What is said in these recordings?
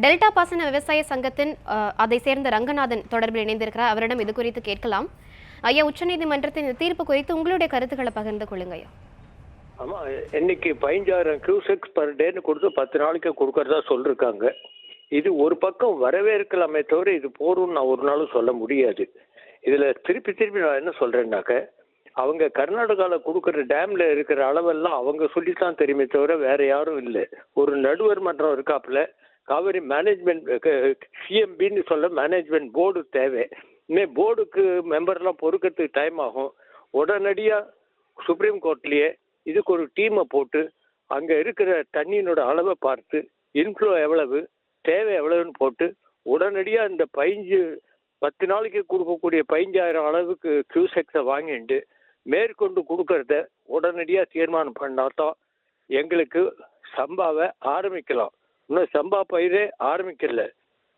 Delta பாசன விவசாய சங்கத்தின் அதை சேர்ந்த ரங்கநாதன் தொடர்பில் இணைந்திருக்கிறார். அவரிடம் இது குறித்து கேட்கலாம். ஐயா உச்சநீதிமன்றத்தின் இந்த தீர்ப்பு குறித்து உங்களுடைய கருத்துக்களை பகிர்ந்து கொள்ளுங்க ஐயா ஆமா இன்னைக்கு பதினஞ்சாயிரம் கியூசெக்ஸ் பர் டேன்னு கொடுத்து பத்து நாளைக்கு கொடுக்கறதா சொல்லிருக்காங்க. இது ஒரு பக்கம் வரவேற்கலாமே தவிர இது போரும்னு நான் ஒரு நாளும் சொல்ல முடியாது. இதுல திருப்பி திருப்பி நான் என்ன சொல்றேன்னாக்க அவங்க கர்நாடகாவில் கொடுக்குற டேமில் இருக்கிற அளவெல்லாம் அவங்க சொல்லித்தான் தெரியுமே தவிர வேற யாரும் இல்லை. ஒரு நடுவர் மன்றம் இருக்காப்புல காவிரி மேனேஜ்மெண்ட் சிஎம்பின்னு சொல்ல மேனேஜ்மெண்ட் போர்டு தேவை. இனிமேல் போர்டுக்கு மெம்பர்லாம் பொறுக்கிறதுக்கு டைம் ஆகும். உடனடியாக சுப்ரீம் கோர்ட்லேயே இதுக்கு ஒரு டீமை போட்டு அங்கே இருக்கிற தண்ணியினோட அளவை பார்த்து இன்ஃப்ளோ எவ்வளவு தேவை எவ்வளவுன்னு போட்டு உடனடியாக இந்த பதிஞ்சு பத்து நாளைக்கு கொடுக்கக்கூடிய பதிஞ்சாயிரம் அளவுக்கு கியூசெக்ஸை வாங்கிட்டு மேற்கொண்டு கொடுக்கறத உடனடியாக தீர்மானம் பண்ணாதான் எங்களுக்கு சம்பாவை ஆரம்பிக்கலாம். இன்னும் சம்பா பயிரே ஆரம்பிக்கல.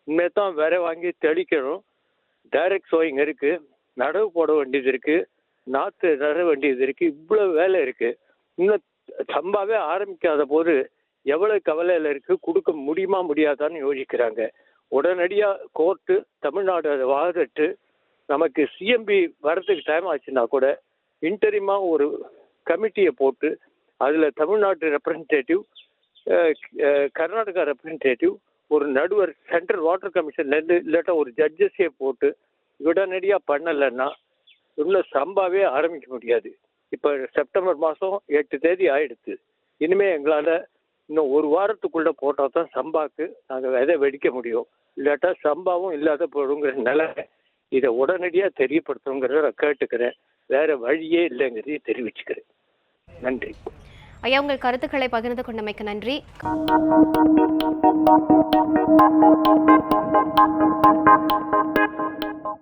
இனிமே தான் விர வாங்கி தெளிக்கணும். டைரக்ட் சோயிங் இருக்கு. நடவு போட வேண்டியது இருக்கு. நாற்று நட வேண்டியது இருக்கு. இவ்வளோ வேலை இருக்கு. இன்னும் சம்பாவே ஆரம்பிக்காத போது எவ்வளவு கவலையில இருக்கு? கொடுக்க முடியுமா முடியாதான்னு யோசிக்கிறாங்க. உடனடியா கோர்ட்டு தமிழ்நாடு அதை வாதிட்டு நமக்கு சிஎம்பி வரதுக்கு டைம் ஆச்சுன்னா கூட இன்டரிமா ஒரு கமிட்டியை போட்டு அதுல தமிழ்நாட்டு ரெப்ரசன்டேட்டிவ் கர்நாடகா ரெப்ரசன்டேட்டிவ் ஒரு நடுவர் சென்ட்ரல் வாட்டர் கமிஷன்லேருந்து இல்லாட்டா ஒரு ஜட்ஜஸே போட்டு உடனடியாக பண்ணலைன்னா இன்னும் சம்பாவே ஆரம்பிக்க முடியாது. இப்போ செப்டம்பர் மாதம் எட்டு தேதி ஆயிடுச்சு இனிமே எங்களால் இன்னும் ஒரு வாரத்துக்குள்ளே போட்டால் தான் சம்பாக்கு நாங்கள் விதை வெடிக்க முடியும். இல்லாட்டா சம்பாவும் இல்லாத போடுங்கிற நிலை. இதை உடனடியாக தெரியப்படுத்தணுங்கிறத நான் கேட்டுக்கிறேன். வேறு வழியே இல்லைங்கிறதையும் தெரிவிச்சுக்கிறேன். நன்றி. ஐயா உங்கள் கருத்துக்களை பகிர்ந்து கொண்டமைக்கு நன்றி.